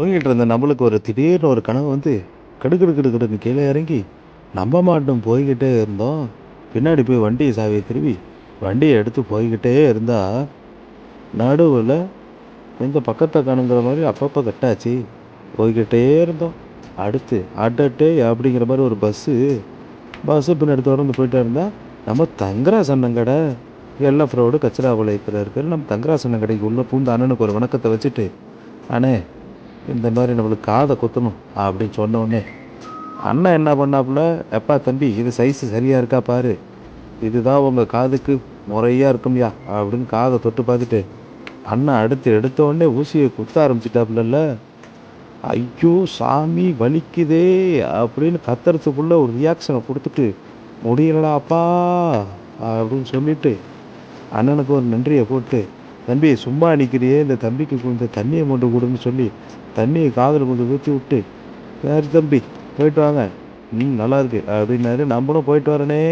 தூங்கிட்டு இருந்த நம்மளுக்கு ஒரு திடீர்னு ஒரு கனவு வந்து கடுக்கடு கடுக்கடுன்னு கீழே இறங்கி நம்ம மாட்டும் போய்கிட்டே இருந்தோம். பின்னாடி போய் வண்டியை சாவியை திருவி வண்டியை எடுத்து போய்கிட்டே இருந்தால் நடுவில் கொஞ்சம் பக்கத்தை காணுங்கிற மாதிரி அப்பப்போ கட்டாச்சு. போய்கிட்டே இருந்தோம். அடுத்து அடட்டே அப்படிங்கிற மாதிரி ஒரு பஸ்ஸு பஸ்ஸு பின்னாடி தொடர்ந்து போயிட்டே இருந்தால் நம்ம தங்கரா சன்னங்கடை கடை எல்லா ஃப்ரோடு கச்சரா இருக்கிற நம்ம தங்கரா சன்னங்கடைக்கு கடைக்கு உள்ளே பூந்த அண்ணனுக்கு ஒரு வணக்கத்தை வச்சுட்டு அண்ணே இந்த மாதிரி நம்மளுக்கு காதை குத்தணும் அப்படின்னு சொன்னோடனே அண்ணன் என்ன பண்ணாப்புல எப்பா தம்பி இது சைஸு சரியாக இருக்கா பாரு. இதுதான் உங்கள் காதுக்கு முறையாக இருக்கும்யா அப்படின்னு காதை தொட்டு பார்த்துட்டு அண்ணன் அடுத்து எடுத்தோடனே ஊசியை குத்த ஆரம்பிச்சிட்டாப்புல ஐயோ சாமி வலிக்குதே அப்படின்னு கத்துறதுக்குள்ள ஒரு ரியாக்ஷனை கொடுத்துட்டு முடியலடாப்பா அப்படின்னு சொல்லிட்டு அண்ணனுக்கு ஒரு நன்றியை போட்டு தம்பி சும்மா நிற்கிறியே இந்த தம்பிக்கு கொஞ்சம் தண்ணியை மட்டும் கொடுன்னு சொல்லி தண்ணியை காதில் கொஞ்சம் ஊற்றி விட்டு சரி தம்பி போயிட்டு வாங்க. ம் நல்லா இருக்குது அப்படின்னாரு. நம்மளும் போயிட்டு வரனே.